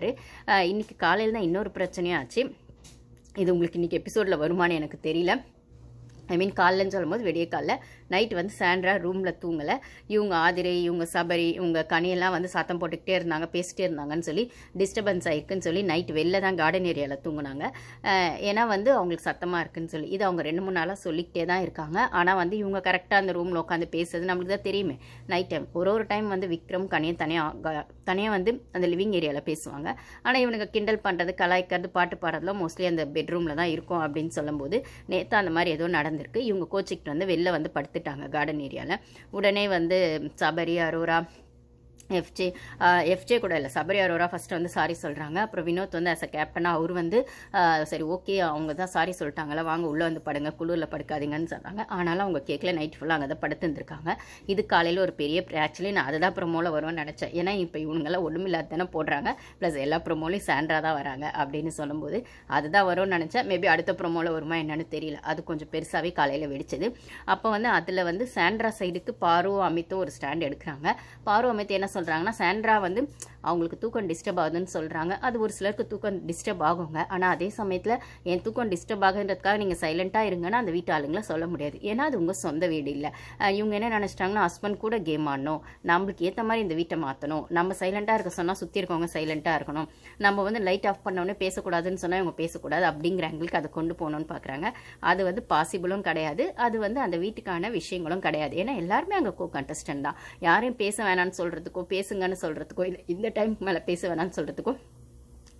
சொன்னார். இன்றைக்கி காலையில் தான் இன்னொரு பிரச்சனையும் ஆச்சு. இது உங்களுக்கு இன்றைக்கி எபிசோடில் வருமானு எனக்கு தெரியல. ஐ மீன் காலைலன்னு சொல்லும்போது விடிய காலைல நைட் வந்து சாண்ட்ரா ரூமில் தூங்கலை. இவங்க ஆதிரை இவங்க சபரி இவங்க கனியெல்லாம் வந்து சத்தம் போட்டுக்கிட்டே இருந்தாங்க பேசிட்டே இருந்தாங்கன்னு சொல்லி டிஸ்டர்பன்ஸ் ஆயிருக்குன்னு சொல்லி நைட் வெளில தான் கார்டன் ஏரியாவில் தூங்குனாங்க. ஏன்னா வந்து அவங்களுக்கு சத்தமாக இருக்குன்னு சொல்லி. இது அவங்க ரெண்டு மூணு நாளாக சொல்லிக்கிட்டே தான் இருக்காங்க. ஆனால் வந்து இவங்க கரெக்டாக அந்த ரூமில் உட்காந்து பேசுறது நம்மளுக்கு தான் தெரியுமே. நைட் டைம் ஒரு ஒரு டைம் வந்து விக்ரம் கனியும் தனியாக தனியாக வந்து அந்த லிவிங் ஏரியாவில் பேசுவாங்க. ஆனால் இவனுக்கு கிண்டல் பண்ணுறது கலாய்க்கிறது பாட்டு பாடுறதுலாம் மோஸ்ட்லி அந்த பெட்ரூமில் தான் இருக்கும் அப்படின்னு சொல்லும்போது நேற்று அந்த மாதிரி ஏதோ நடந்திருக்கு. இவங்க கோச்சிக்கிட்டு வந்து வெளில வந்து படுத்து படுத்துட்டாங்க கார்டன் ஏரியாவில் உடனே வந்து சபரி அரோரா எஃப்ஜே எஃப்ஜே கூட இல்லை. சபரி அரோரா ஃபஸ்ட்டு வந்து சாரி சொல்கிறாங்க அப்புறம் வினோத் வந்து அஸ் அ கேப்டனாக அவர் வந்து சரி ஓகே அவங்க தான் சாரி சொல்லிட்டாங்களா? வாங்க உள்ளே வந்து படுங்க குளிரில் படுக்காதீங்கன்னு சொன்னாங்க. ஆனாலும் அவங்க கேட்கல நைட் ஃபுல்லாக அங்கே தான் படுத்துருந்துருக்காங்க. இது காலையில் ஒரு பெரிய ஆக்சுவலி நான் அதை தான் ப்ரொமோவில் வருவேன் நினச்சேன். ஏன்னா இப்போ இவங்கெல்லாம் ஒன்றுமில்லாத தானே போடுறாங்க. ப்ளஸ் எல்லா ப்ரொமோலையும் சாண்ட்ரா தான் வராங்க அப்படின்னு சொல்லும்போது அதுதான் வரும்னு நினச்சேன். மேபி அடுத்த ப்ரொமோவில் வருமா என்னன்னு தெரியல. அது கொஞ்சம் பெருசாகவே காலையில் வெடிச்சது. அப்போ வந்து அதில் வந்து சாண்ட்ரா சைடுக்கு பாரு அமித்தும் ஒரு ஸ்டாண்ட் எடுக்கிறாங்க. பாரு அமித் என்ன சொல்கிறாங்கன்னா சாண்ட்ரா வந்து அவங்களுக்கு தூக்கம் டிஸ்டர்ப் ஆகுதுன்னு சொல்கிறாங்க அது ஒரு சிலருக்கு தூக்கம் டிஸ்டர்ப் ஆகுங்க. ஆனால் அதே சமயத்தில் என் தூக்கம் டிஸ்டர்ப் ஆகுன்றதுக்காக நீங்கள் சைலண்ட்டாக இருங்கன்னு அந்த வீட்டு ஆளுங்களை சொல்ல முடியாது. ஏன்னா அது உங்கள் சொந்த வீடு இல்லை. இவங்க என்ன நினச்சிட்டாங்கன்னா ஹஸ்பண்ட் கூட கேம் ஆடணும். நம்மளுக்கு ஏற்ற மாதிரி இந்த வீட்டை மாற்றணும் நம்ம சைலண்ட்டாக இருக்க சொன்னால் சுற்றி இருக்கவங்க சைலண்ட்டாக இருக்கணும். நம்ம வந்து லைட் ஆஃப் பண்ணோடனே பேசக்கூடாதுன்னு சொன்னால் இவங்க பேசக்கூடாது. அப்படிங்கிற எங்களுக்கு அதை கொண்டு போகணும்னு பார்க்குறாங்க அது வந்து பாசிபிளும் கிடையாது. அது வந்து அந்த வீட்டுக்கான விஷயங்களும் கிடையாது. ஏன்னா எல்லாருமே அங்கே கோ கண்டஸ்டன்ட் தான். யாரையும் பேச வேணாம்னு சொல்கிறதுக்கோ பேசுங்கன்னு சொல்கிறதுக்கோ இல்லை இந்த டைமுக்கு மேலே பேச வேணாம்னு சொல்கிறதுக்கோ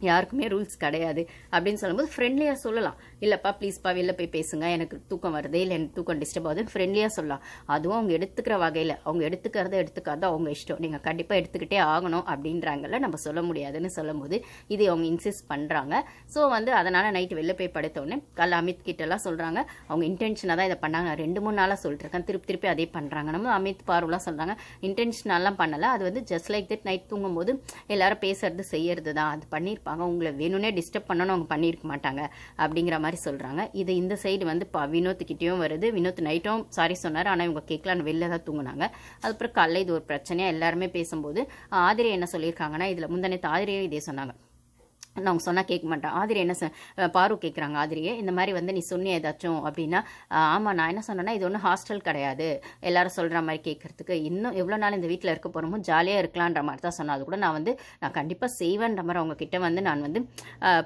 யாருக்குமே ரூல்ஸ் கிடையாது அப்படின்னு சொல்லும்போது ஃப்ரெண்ட்லியாக சொல்லலாம். இல்லைப்பா ப்ளீஸ்ப்பா வெளில போய் பேசுங்க. எனக்கு தூக்கம் வருது. இல்லை எனக்கு தூக்கம் டிஸ்டர்ப் ஆகுதுன்னு ஃப்ரெண்ட்லியாக சொல்லலாம். அதுவும் அவங்க எடுத்துக்கிற வகையில். அவங்க எடுத்துக்கிறத எடுத்துக்காத. அவங்க இஷ்டம். நீங்கள் கண்டிப்பாக எடுத்துக்கிட்டே ஆகணும் அப்படின்றாங்கல்ல நம்ம சொல்ல முடியாதுன்னு சொல்லும்போது இது அவங்க இன்சிஸ்ட் பண்ணுறாங்க ஸோ வந்து அதனால் நைட்டு வெளில போய் படுத்தோடனே கல் அமித் கிட்டலாம் சொல்கிறாங்க அவங்க இன்டென்ஷனாக தான் இதை பண்ணாங்க. நான் ரெண்டு மூணு நாளாக சொல்லிட்டுருக்கேன். திருப்பி திருப்பி அதே பண்ணுறாங்க நம்ம அமித் பார்வெலாம் சொல்கிறாங்க இன்டென்ஷனெல்லாம் பண்ணலை. அது வந்து ஜஸ்ட் லைக் தட் நைட் தூங்கும்போது எல்லாரும் பேசுறது செய்யறது தான் அது பண்ணியிருப்பாங்க உங்களை வேணும்னே டிஸ்டர்ப் பண்ணணும் அவங்க பண்ணியிருக்க மாட்டாங்க. அப்படிங்கிற மாதிரி சொல்கிறாங்க இது இந்த சைடு வந்து பா வினோத்துக்கிட்டேயும் வருது. வினோத் நைட்டும் சாரி சொன்னார். ஆனால் இவங்க கேட்கலான்னு வெளில தான் தூங்குனாங்க. அதுக்கப்புறம் காலைல இது ஒரு பிரச்சனையாக எல்லாருமே பேசும்போது ஆதிரி என்ன சொல்லியிருக்காங்கன்னா இதில் முந்தனத்து ஆதிரியும் இதே சொன்னாங்க. அவங்க சொன்னால் கேட்க மாட்டேன். ஆதிரி என்ன சொ பாரு கேட்குறாங்க ஆதிரியே. இந்த மாதிரி வந்து நீ சொன்னிய ஏதாச்சும் அப்படின்னா ஆமாம் நான் என்ன சொன்னேன்னா இது ஒன்றும் ஹாஸ்டல் கிடையாது. எல்லாரும் சொல்கிற மாதிரி கேட்கறதுக்கு இன்னும் எவ்வளோ நாள் இந்த வீட்டில் இருக்க போகிறோமோ ஜாலியாக இருக்கலான்ற மாதிரி தான் சொன்னால் அது கூட நான் வந்து நான் கண்டிப்பாக செய்வேன்ற மாதிரி அவங்கக்கிட்ட வந்து நான் வந்து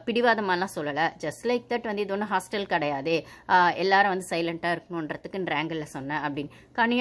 பிடிவாதமாலாம் சொல்லலை. ஜஸ்ட் லைக் தட் வந்து இது ஒன்றும் ஹாஸ்டல் கிடையாது. எல்லாரும் வந்து சைலண்ட்டாக இருக்கணுன்றதுக்கு ஆங்கிளில் சொன்னேன் அப்படின்னு. கனி